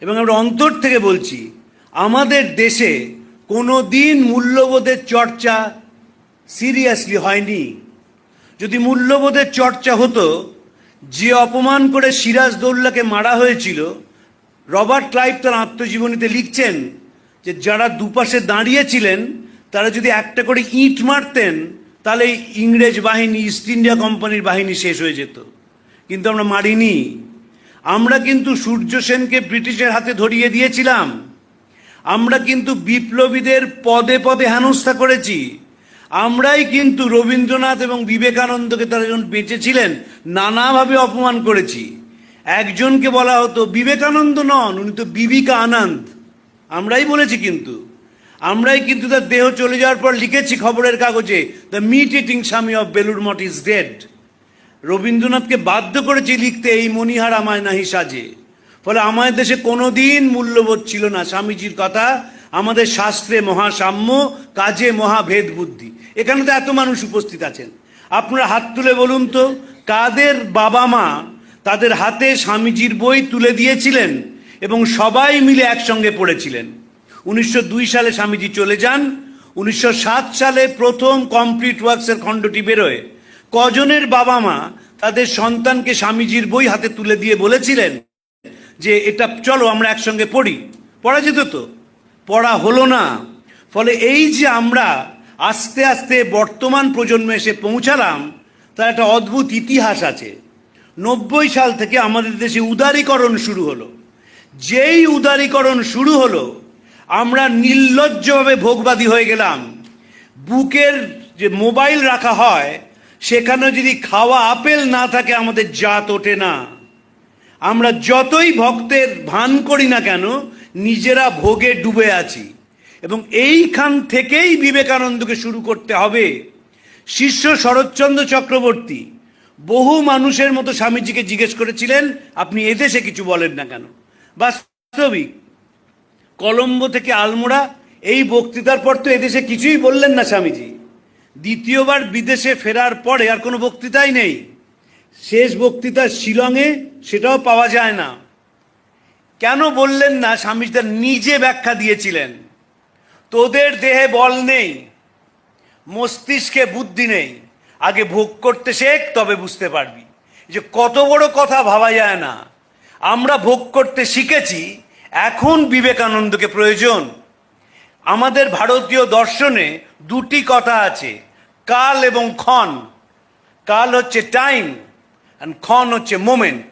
এবং আমরা অন্তর থেকে বলছি, আমাদের দেশে কোনো দিন মূল্যবোধের চর্চা সিরিয়াসলি হয়নি। যদি মূল্যবোধের চর্চা হতো, যে অপমান করে সিরাজ দৌল্লাকে মারা হয়েছিল, রবার্ট ক্লাইভ তার আত্মজীবনীতে লিখছেন যে, যারা দুপাশে দাঁড়িয়েছিলেন, তারা যদি একটা করে ইট মারতেন, তাহলে ইংরেজ বাহিনী, ইস্ট ইন্ডিয়া কোম্পানির বাহিনী শেষ হয়ে যেত। কিন্তু আমরা মারিনি। আমরা কিন্তু সূর্য সেনকে ব্রিটিশের হাতে ধরিয়ে দিয়েছিলাম। আমরা কিন্তু বিপ্লবীদের পদে পদে হেনস্থা করেছি। আমরাই কিন্তু রবীন্দ্রনাথ এবং বিবেকানন্দকে তারা যখন বেঁচে ছিলেন নানাভাবে অপমান করেছি। একজনকে বলা হতো বিবেকানন্দ নন, উনি তো বিবিকা আনন্দ। আমরাই বলেছি কিন্তু। আমরাই কিন্তু তার দেহ চলে যাওয়ার পর লিখেছি খবরের কাগজে, the meat eating Swami of Belur Math is dead. রবীন্দ্রনাথকে বাধ্য করেছি লিখতে এই মণিহার আমায় নাহি সাজে। ফলে আমাদের দেশে কোনোদিন মূল্যবোধ ছিল না। স্বামীজির কথা, আমাদের শাস্ত্রে মহাসাম্য, কাজে মহাভেদ বুদ্ধি। এখানে তো এত মানুষ উপস্থিত আছেন। আপনারা হাত তুলে বলুন তো, কাদের বাবা মা তাদের হাতে স্বামীজির বই তুলে দিয়েছিলেন এবং সবাই মিলে একসঙ্গে পড়েছিলেন? উনিশশো দুই সালে স্বামীজি চলে যান। উনিশশো সাত সালে প্রথম কমপ্লিট ওয়ার্কসের খণ্ডটি বেরোয়। কজনের বাবা মা তাদের সন্তানকে স্বামীজির বই হাতে তুলে দিয়ে বলেছিলেন যে, এটা চলো, আমরা একসঙ্গে পড়ি। পড়া যেত তো? পড়া হলো না। ফলে এই যে আমরা আস্তে আস্তে বর্তমান প্রজন্মে এসে পৌঁছালাম, তার একটা অদ্ভুত ইতিহাস আছে। নব্বই সাল থেকে আমাদের দেশে উদারীকরণ শুরু হলো। যেই উদারীকরণ শুরু হলো, আমরা নির্লজ্জভাবে ভোগবাদী হয়ে গেলাম। বুকের যে মোবাইল রাখা হয় সেখানে যদি খাওয়া আপেল না থাকে, আমাদের জাত ওঠে না। আমরা যতই ভক্তের ভান করি না কেন, নিজেরা ভোগে ডুবে আছি। এবং এইখান থেকেই বিবেকানন্দকে শুরু করতে হবে। শিষ্য শরৎচন্দ্র চক্রবর্তী বহু মানুষের মতো স্বামীজিকে জিজ্ঞেস করেছিলেন, আপনি এদেশে কিছু বলেন না কেন? বাস্তবিক, কলম্বো থেকে আলমোড়া, এই বক্তৃতার পর তো এদেশে কিছুই বললেন না স্বামীজি। দ্বিতীয়বার বিদেশে ফেরার পরে আর কোনো বক্তৃতাই নেই। শেষ বক্তৃতা শিলংয়ে, সেটাও পাওয়া যায় না। কেন বললেন না স্বামীজি তার নিজে ব্যাখ্যা দিয়েছিলেন। তোদের দেহে বল নেই, মস্তিষ্কে বুদ্ধি নেই। আগে ভোগ করতে শেখ, তবে বুঝতে পারবি। যে কত বড় কথা ভাবা যায় না। আমরা ভোগ করতে শিখেছি, এখন বিবেকানন্দকে প্রয়োজন। আমাদের ভারতীয় দর্শনে দুটি কথা আছে, কাল এবং ক্ষণ। কাল হচ্ছে টাইম অ্যান্ড ক্ষণ হচ্ছে মোমেন্ট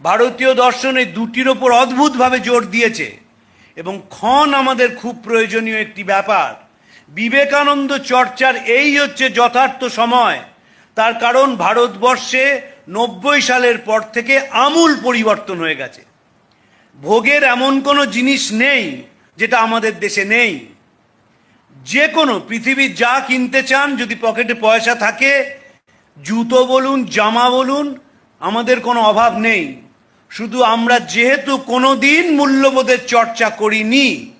ভারতীয় দর্শনে দুটির ওপর অদ্ভুতভাবে জোর দিয়েছে এবং ক্ষণ আমাদের খুব প্রয়োজনীয় একটি ব্যাপার। বিবেকানন্দ চর্চার এই হচ্ছে যথার্থ সময়। তার কারণ ভারতবর্ষে নব্বই সালের পর থেকে আমূল পরিবর্তন হয়ে গেছে। ভোগের এমন কোনো জিনিস নেই যেটা আমাদের দেশে নেই। যে কোনো পৃথিবীর যা কিনতে চান, যদি পকেটে পয়সা থাকে, জুতো বলুন, জামা বলুন, আমাদের কোনো অভাব নেই। শুধু আমরা যেহেতু কোনো দিন মূল্যবোধের চর্চা করিনি,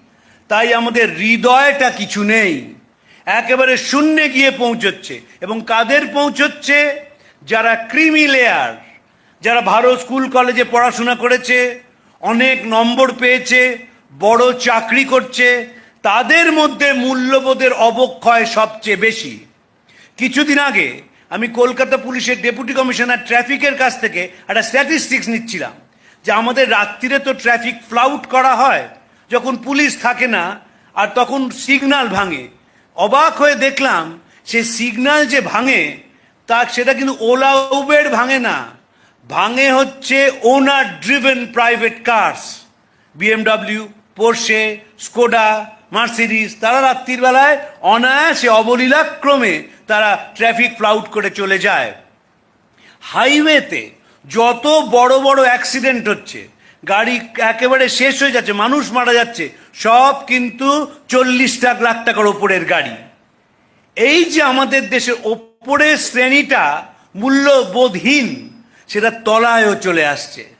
তাই আমাদের হৃদয়টা কিছু নেই। একেবারে শূন্যে গিয়ে পৌঁছচ্ছে। এবং কাদের পৌঁছচ্ছে? যারা ক্রিমি লেয়ার, যারা ভারত স্কুল, কলেজে পড়াশোনা করেছে, অনেক নম্বর পেয়েছে বড় চাকরি করছে, তাদের মধ্যে মূল্যবোধের অবক্ষয় সবচেয়ে বেশি। কিছুদিন আগে আমি কলকাতা পুলিশের ডেপুটি কমিশনার ট্রাফিকের কাছ থেকে একটা স্ট্যাটিস্টিক্স নিচ্ছিলাম, যে আমাদের রাত্রিরে তো ট্রাফিক ফ্লাউট করা হয়, যখন পুলিশ থাকে না, আর তখন সিগনাল ভাঙে। অবাক হয়ে দেখলাম সে সিগন্যাল যে ভাঙে, তা সেটা কিন্তু ওলা, উবের ভাঙে না। ভাঙে হচ্ছে owner driven private cars BMW Porsche Skoda Mercedes তারা রাত্রির বেলায় অনায়াসে অবলীলাক্রমে তারা ট্রাফিক ফ্লাউট করে চলে যায়। হাইওয়েতে যত বড় বড় অ্যাক্সিডেন্ট হচ্ছে, গাড়ি একেবারে শেষ হয়ে যাচ্ছে, মানুষ মারা যাচ্ছে, সব কিন্তু চল্লিশ লাখ লাখ টাকার ওপরের গাড়ি। এই যে আমাদের দেশের ওপরের শ্রেণীটা মূল্যবোধহীন, সেটা তলায়ও চলে আসছে।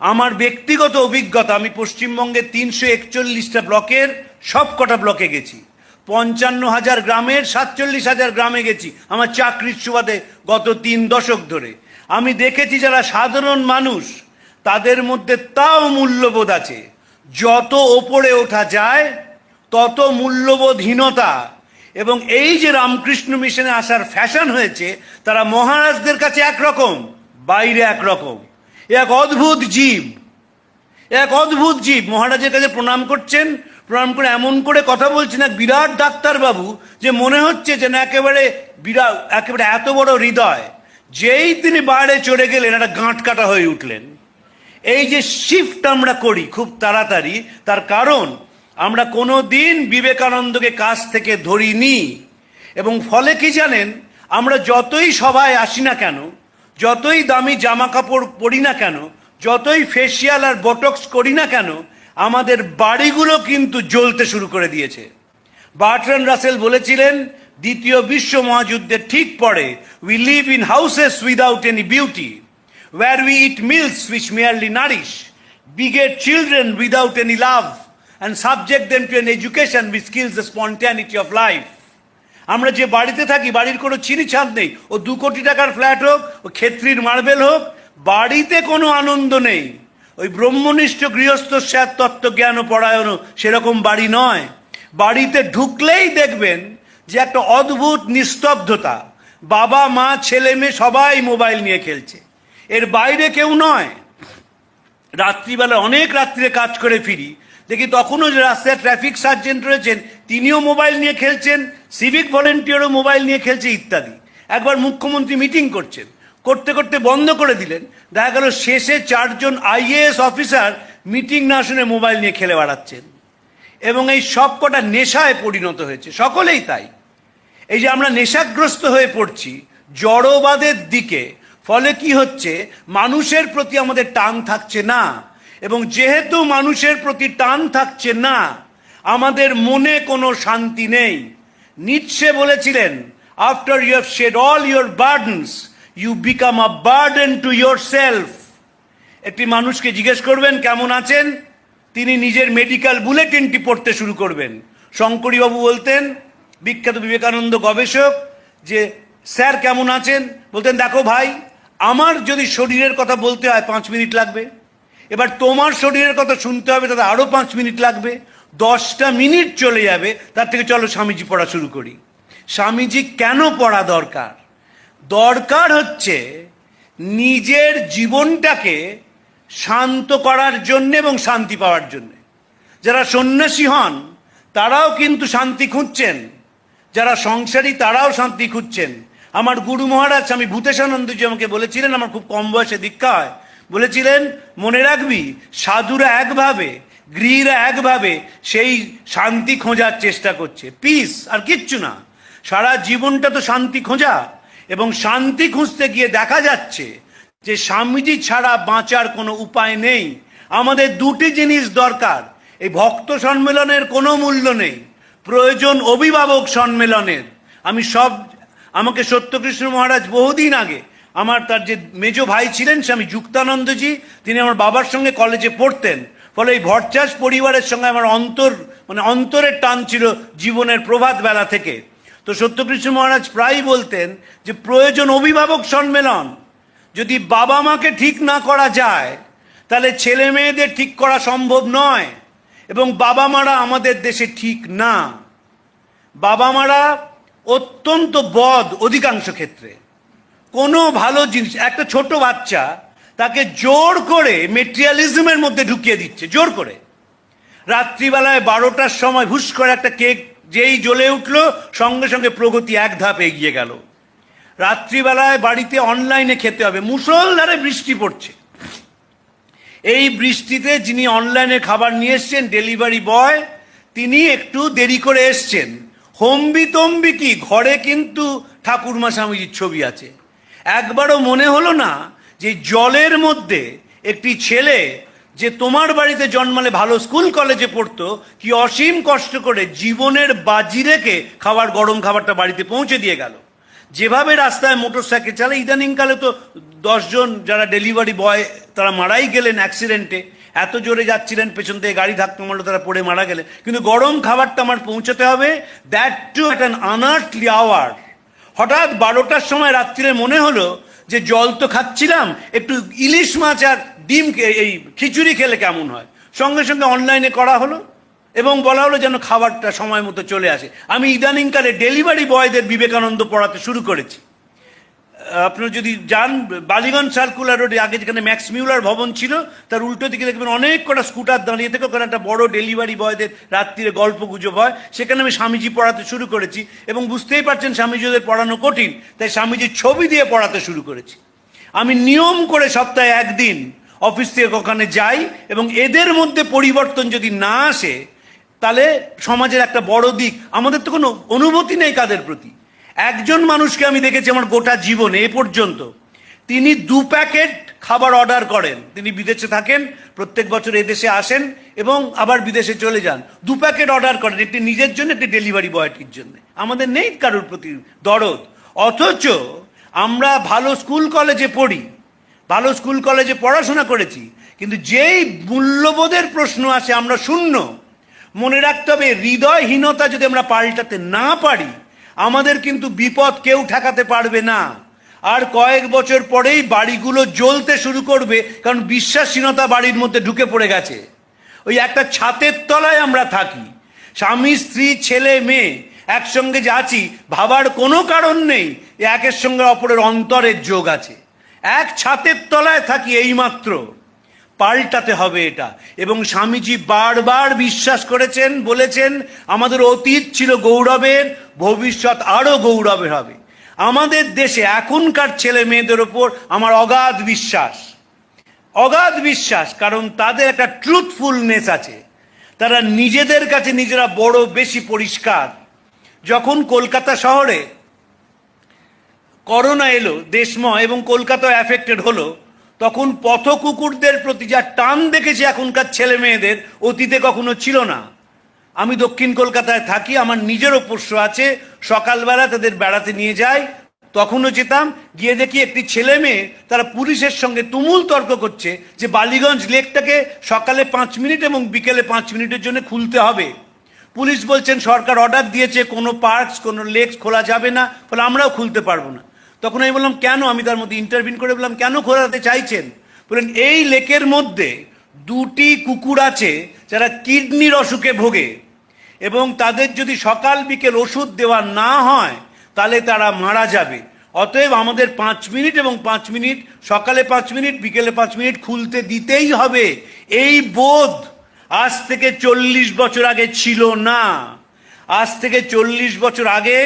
আমার ব্যক্তিগত অভিজ্ঞতা, আমি পশ্চিমবঙ্গের তিনশো একচল্লিশটা ব্লকের সব কটা ব্লকে গেছি। পঞ্চান্ন হাজার গ্রামের সাতচল্লিশ হাজার গ্রামে গেছি, আমার চাকরির সুবাদে গত তিন দশক ধরে। আমি দেখেছি যারা সাধারণ মানুষ, তাদের মধ্যে তাও মূল্যবোধ আছে। যত ওপরে ওঠা যায়, তত মূল্যবোধহীনতা। এবং এই যে রামকৃষ্ণ মিশনে আসার ফ্যাশন হয়েছে, তারা মহারাজদের কাছে একরকম, বাইরে একরকম। এক অদ্ভুত জীব। এক অদ্ভুত জীব। মহারাজের কাছে প্রণাম করছেন, প্রণাম করে এমন করে কথা বলছেন এক বিরাট ডাক্তারবাবু, যে মনে হচ্ছে যে না একেবারে বিরাট একেবারে এত বড় হৃদয়। যেই তিনি বাইরে চড়ে গেলেন, একটা গাঁট কাটা হয়ে উঠলেন। এই যে শিফট আমরা করি খুব তাড়াতাড়ি, তার কারণ আমরা কোনো দিন বিবেকানন্দকে কাছ থেকে ধরিনি। এবং ফলে কি জানেন, আমরা যতই সবাই আসি না কেন যতই দামি জামা কাপড় পরি না কেন, যতই ফেসিয়াল আর বটক্স করি না কেন, আমাদের বাড়িগুলো কিন্তু জ্বলতে শুরু করে দিয়েছে। বার্টন রাসেল বলেছিলেন, দ্বিতীয় বিশ্ব মহাযুদ্ধের ঠিক পরে we live in houses without any beauty war we eat meals which merely nourish beget children without any love and subject them to an education which kills the spontaneity of life আমরা যে বাড়িতে থাকি, বাড়ির কোনো চিনি ছাদ নেই। ও দু কোটি টাকার ফ্ল্যাট হোক, ও ক্ষেত্রীর মার্বেল হোক, বাড়িতে কোনো আনন্দ নেই। ওই ব্রহ্মনিষ্ঠ গৃহস্থ স্যার তত্ত্ব জ্ঞান ও পরায়ণ সেরকম বাড়ি নয়। বাড়িতে ঢুকলেই দেখবেন যে একটা অদ্ভুত নিস্তব্ধতা। বাবা, মা, ছেলে, মেয়ে সবাই মোবাইল নিয়ে খেলছে। এর বাইরে কেউ নয়। রাত্রিবেলা অনেক রাত্রিরে কাজ করে ফিরি। দেখি তখনও যে রাস্তায় ট্রাফিক সার্জেন্ট রয়েছেন, তিনিও মোবাইল নিয়ে খেলছেন সিভিক ভলেন্টিয়ারও মোবাইল নিয়ে খেলছে ইত্যাদি। একবার মুখ্যমন্ত্রী মিটিং করছেন। করতে করতে বন্ধ করে দিলেন। দেখা গেল শেষে চারজন আইএএস অফিসার মিটিং না শুনে মোবাইল নিয়ে খেলে বেড়াচ্ছেন। এবং এই সব কটা নেশায় পরিণত হয়েছে। সকলেই তাই। এই যে আমরা নেশাগ্রস্ত হয়ে পড়ছি জড়বাদের দিকে, ফলে কি হচ্ছে? মানুষের প্রতি আমাদের টান থাকছে না। এবং যেহেতু মানুষের প্রতি টান থাকছে না, আমাদের মনে কোনো শান্তি নেই। নিচ্ছে বলেছিলেন after you have shed all your burdens you become a burden to yourself একটি মানুষকে জিজ্ঞেস করবেন, কেমন আছেন? তিনি নিজের মেডিকেল বুলেটিনটি পড়তে শুরু করবেন। শঙ্করীবাবু বলতেন, বিখ্যাত বিবেকানন্দ গবেষক, যে, স্যার কেমন আছেন? বলতেন, দেখো ভাই, আমার যদি শরীরের কথা বলতে হয়, পাঁচ মিনিট লাগবে। এবার তোমার শরীরের কথা শুনতে হবে, তাতে আরও পাঁচ মিনিট লাগবে, দশটা মিনিট চলে যাবে, তার থেকে চলো স্বামীজি পড়া শুরু করি। স্বামীজি কেন পড়া দরকার? দরকার হচ্ছে নিজের জীবনটাকে শান্ত করার জন্য এবং শান্তি পাওয়ার জন্য। যারা সন্ন্যাসী হন, তারাও কিন্তু শান্তি খুঁজছেন। যারা সংসারী, তারাও শান্তি খুঁজছেন। আমার গুরু মহারাজ, স্বামী ভূতেশানন্দজি আমাকে বলেছিলেন, আমার খুব কম বয়সে দীক্ষা হয়। বলেছিলেন, মনে রাখবি, সাধুরা একভাবে, গৃহীরা একভাবে সেই শান্তি খোঁজার চেষ্টা করছে। পিস আর কিচ্ছু না। সারা জীবনটা তো শান্তি খোঁজা এবং শান্তি খুঁজতে গিয়ে দেখা যাচ্ছে যে স্বামীজি ছাড়া বাঁচার কোনো উপায় নেই। আমাদের দুটি জিনিস দরকার। এই ভক্ত সম্মেলনের কোনো মূল্য নেই। প্রয়োজন অভিভাবক সম্মেলনের। আমি সব, আমাকে সত্যকৃষ্ণ মহারাজ বহুদিন আগে আমার তার যে মেজ ভাই ছিলেন, স্বামী যুক্তানন্দজি, তিনি আমার বাবার সঙ্গে কলেজে পড়তেন। ফলে এই ভট্টাস পরিবারের সঙ্গে আমার অন্তর মানে অন্তরের টান ছিল জীবনের প্রভাত বেলা থেকে। তো সত্যকৃষ্ণ মহারাজ প্রায়ই বলতেন যে, প্রয়োজন অভিভাবক সম্মেলন। যদি বাবা মাকে ঠিক না করা যায়, তাহলে ছেলে মেয়েদের ঠিক করা সম্ভব নয় এবং বাবা মারা আমাদের দেশে ঠিক না। বাবা মারা অত্যন্ত বদ অধিকাংশ ক্ষেত্রে। কোনো ভালো জিনিস, একটা ছোট বাচ্চা তাকে জোর করে মেটেরিয়ালিজমের মধ্যে ঢুকিয়ে দিচ্ছে, জোর করে। রাত্রিবেলায় বারোটার সময় হুস করে একটা কেক যেই জ্বলে উঠল, সঙ্গে সঙ্গে প্রগতি এক ধাপ এগিয়ে গেল। রাত্রিবেলায় বাড়িতে অনলাইনে খেতে হবে মুসলধারে বৃষ্টি পড়ছে। এই বৃষ্টিতে যিনি অনলাইনে খাবার নিয়ে এসছেন ডেলিভারি বয় তিনি একটু দেরি করে এসছেন। হম্বি তম্বি কি, ঘরে কিন্তু ঠাকুরমা স্বামীজির ছবি আছে। একবারও মনে হলো না যে জলের মধ্যে একটি ছেলে যে তোমার বাড়িতে জন্মালে ভালো স্কুল কলেজে পড়তো, কি অসীম কষ্ট করে জীবনের বাজি রেখে খাবার গরম খাবারটা বাড়িতে পৌঁছে দিয়ে গেল। যেভাবে রাস্তায় মোটর সাইকেল চালে, ইদানিংকালে তো দশজন যারা ডেলিভারি বয়, তারা মারাই গেলেন অ্যাক্সিডেন্টে। এত জোরে যাচ্ছিলেন, পেছন থেকে গাড়ি ধাক্কা মারলো, তারা পড়ে মারা গেলেন। কিন্তু গরম খাবারটা আমার পৌঁছতে হবে। That too at an unearthly hour হঠাৎ বারোটার সময় রাত্রিরে মনে হলো যে জল তো খাচ্ছিলাম, একটু ইলিশ মাছ আর ডিম এই খিচুড়ি খেলে কেমন হয়? সঙ্গে সঙ্গে অনলাইনে করা হলো এবং বলা হলো যেন খাবারটা সময় মতো চলে আসে। আমি ইদানিংকালে ডেলিভারি বয়দের বিবেকানন্দ পড়াতে শুরু করেছি। আপনারা যদি যান, বালিগঞ্জ সার্কুলার রোডে, আগে যেখানে ম্যাক্স মিউলার ভবন ছিল, তার উল্টো দিকে দেখবেন অনেক কটা স্কুটার দাঁড়িয়ে থেকে, ওখানে একটা বড় ডেলিভারি বয়দের রাত্রিরে গল্প গুজব হয়। সেখানে আমি স্বামীজি পড়াতে শুরু করেছি এবং বুঝতেই পারছেন স্বামীজিদের পড়ানো কঠিন, তাই স্বামীজির ছবি দিয়ে পড়াতে শুরু করেছি। আমি নিয়ম করে সপ্তাহে একদিন অফিস থেকে ওখানে যাই এবং এদের মধ্যে পরিবর্তন যদি না আসে, তাহলে সমাজের একটা বড় দিক। আমাদের তো কোনো অনুভূতি নেই কাদের প্রতি। একজন মানুষকে আমি দেখেছি আমার গোটা জীবনে, এ পর্যন্ত। তিনি দু প্যাকেট খাবার অর্ডার করেন। তিনি বিদেশে থাকেন, প্রত্যেক বছর এদেশে আসেন এবং আবার বিদেশে চলে যান। দু প্যাকেট অর্ডার করেন, একটি নিজের জন্য, একটি ডেলিভারি বয়টির জন্য। আমাদের নেই কারোর প্রতি দরদ। অথচ আমরা ভালো স্কুল কলেজে পড়ি, ভালো স্কুল কলেজে পড়াশোনা করেছি, কিন্তু যেই মূল্যবোধের প্রশ্ন আসে, আমরা শূন্য। মনে রাখতে হবে, হৃদয়হীনতা যদি আমরা পাল্টাতে না পারি আমাদের কিন্তু বিপদ কেউ ঠেকাতে পারবে না। আর কয়েক বছর পরেই বাড়িগুলো জ্বলতে শুরু করবে, কারণ বিশ্বাসহীনতা বাড়ির মধ্যে ঢুকে পড়ে গেছে। ওই একটা ছাতের তলায় আমরা থাকি। স্বামী, স্ত্রী, ছেলে, মেয়ে, একসঙ্গে যে আছি, ভাবার কোনো কারণ নেই, একের সঙ্গে অপরের অন্তরের যোগ আছে। এক ছাতের তলায় থাকি এইমাত্র। পাল্টাতে হবে এটা। এবং স্বামীজি বারবার বিশ্বাস করেছেন, বলেছেন, আমাদের অতীত ছিল গৌরবের, ভবিষ্যৎ আরও গৌরবের হবে। আমাদের দেশে এখনকার ছেলে মেয়েদের ওপর আমার অগাধ বিশ্বাস। অগাধ বিশ্বাস, কারণ তাদের একটা ট্রুথফুলনেস আছে। তারা নিজেদের কাছে নিজেরা বড়, বেশি পরিষ্কার। যখন কলকাতা শহরে করোনা এলো, দেশময়, এবং কলকাতা অ্যাফেক্টেড হলো তখন পথ কুকুরদের প্রতি যা টান দেখেছে এখনকার ছেলে মেয়েদের অতীতে কখনো ছিল না। আমি দক্ষিণ কলকাতায় থাকি, আমার নিজেরও পোষ্য আছে, সকালবেলা তাদের বেড়াতে নিয়ে যাই, তখনও যেতাম, গিয়ে দেখি একটি ছেলে মেয়ে তারা পুলিশের সঙ্গে তুমুল তর্ক করছে যে বালিগঞ্জ লেকটাকে সকালে পাঁচ মিনিট এবং বিকেলে পাঁচ মিনিটের জন্য খুলতে হবে। পুলিশ বলছেন, সরকার অর্ডার দিয়েছে, কোনো পার্কস, কোনো লেক খোলা যাবে না, ফলে আমরাও খুলতে পারব না। তখন আমি বললাম, কেন? আমি তার মধ্যে ইন্টারভিন করে বললাম, কেন ঘোরাতে চাইছেন? বললেন, এই লেকের মধ্যে দুটি কুকুর আছে যারা কিডনির অসুখে ভোগে এবং তাদের যদি সকাল বিকেল ওষুধ দেওয়া না হয়, তাহলে তারা মারা যাবে। অতএব আমাদের পাঁচ মিনিট এবং পাঁচ মিনিট, সকালে পাঁচ মিনিট, বিকেলে পাঁচ মিনিট খুলতে দিতেই হবে। এই বোধ আজ থেকে চল্লিশ বছর আগে ছিল না। আজ থেকে চল্লিশ বছর আগে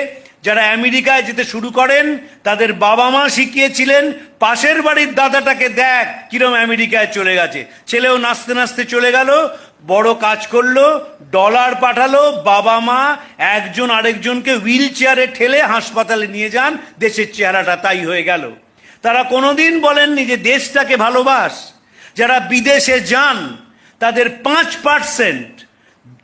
যারা আমেরিকায় যেতে শুরু করেন, তাদের বাবা মা শিখিয়েছিলেন, পাশের বাড়ির দাদাটাকে দেখ কিরম আমেরিকায় চলে গেছে। ছেলেও নাচতে নাচতে চলে গেল, বড় কাজ করল, ডলার পাঠালো বাবা মা একজন আরেকজনকে হুইল চেয়ারে ঠেলে হাসপাতালে নিয়ে যান, দেশের চেহারাটা তাই হয়ে গেল। তারা কোনোদিন বলেননি যে দেশটাকে ভালোবাস। যারা বিদেশে যান, তাদের পাঁচ পার্সেন্ট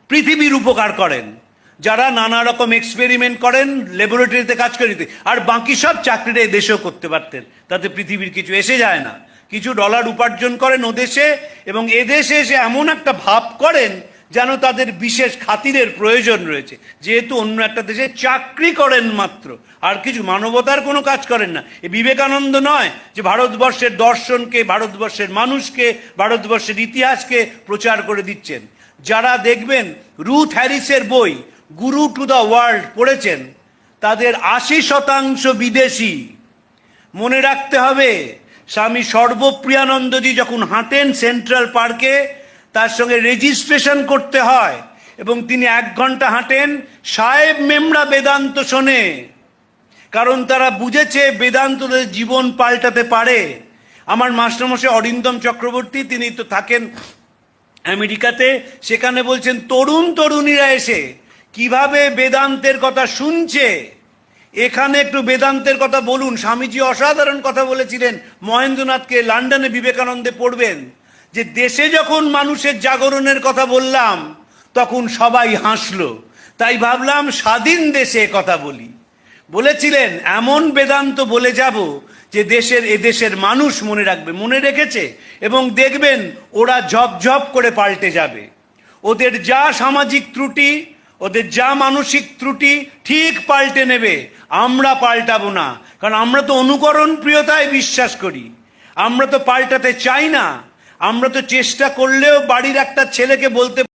পৃথিবীর উপকার করেন। যারা নানা রকম এক্সপেরিমেন্ট করেন ল্যাবরেটরিতে কাজ করে দিতে। আর বাকি সব চাকরিটা দেশেও করতে পারতেন। তাতে পৃথিবীর কিছু এসে যায় না। কিছু ডলার উপার্জন করেন ও দেশে এবং এদেশে এসে এমন একটা ভাব করেন যেন তাদের বিশেষ খাতিরের প্রয়োজন রয়েছে। যেহেতু অন্য একটা দেশে চাকরি করেন মাত্র, আর কিছু মানবতার কোনো কাজ করেন না। এ বিবেকানন্দ নয় যে ভারতবর্ষের দর্শনকে, ভারতবর্ষের মানুষকে, ভারতবর্ষের ইতিহাসকে প্রচার করে দিচ্ছেন। যারা দেখবেন, রুথ হ্যারিসের বই গুরু টু দ্য ওয়ার্ল্ড পড়েছেন, তাদের আশি শতাংশ বিদেশি। মনে রাখতে হবে, স্বামী সর্বপ্রিয়ানন্দজি যখন হাঁটেন সেন্ট্রাল পার্কে, তার সঙ্গে রেজিস্ট্রেশন করতে হয় এবং তিনি এক ঘণ্টা হাঁটেন সাহেব মেমরা বেদান্ত শোনে। কারণ তারা বুঝেছে বেদান্ত জীবন পাল্টাতে পারে। আমার মাস্টারমশাই অরিন্দম চক্রবর্তী, তিনি তো থাকেন আমেরিকাতে, সেখানে বলছেন, তরুণ তরুণীরা এসে কীভাবে বেদান্তের কথা শুনছে? এখানে একটু বেদান্তের কথা বলুন। স্বামীজি অসাধারণ কথা বলেছিলেন। মহেন্দ্রনাথকে লন্ডনে বিবেকানন্দে পড়বেন। যে দেশে যখন মানুষের জাগরণের কথা বললাম, তখন সবাই হাসলো। তাই ভাবলাম, স্বাধীন দেশে কথা বলি। বলেছিলেন, এমন বেদান্ত বলে যাব যে দেশের এ দেশের মানুষ মনে রাখবে, মনে রেখেছে এবং দেখবেন ওরা ঝপঝপ করে পাল্টে যাবে। ওদের যা সামাজিক ত্রুটি ওদের যা মানসিক ত্রুটি ঠিক পাল্টে নেবে। আমরা পাল্টাবো না। কারণ আমরা তো অনুকরণ প্রিয়তায় বিশ্বাস করি। আমরা তো পাল্টাতে চাই না। আমরা তো চেষ্টা করলেও বাড়ির একটা ছেলেকে বলতে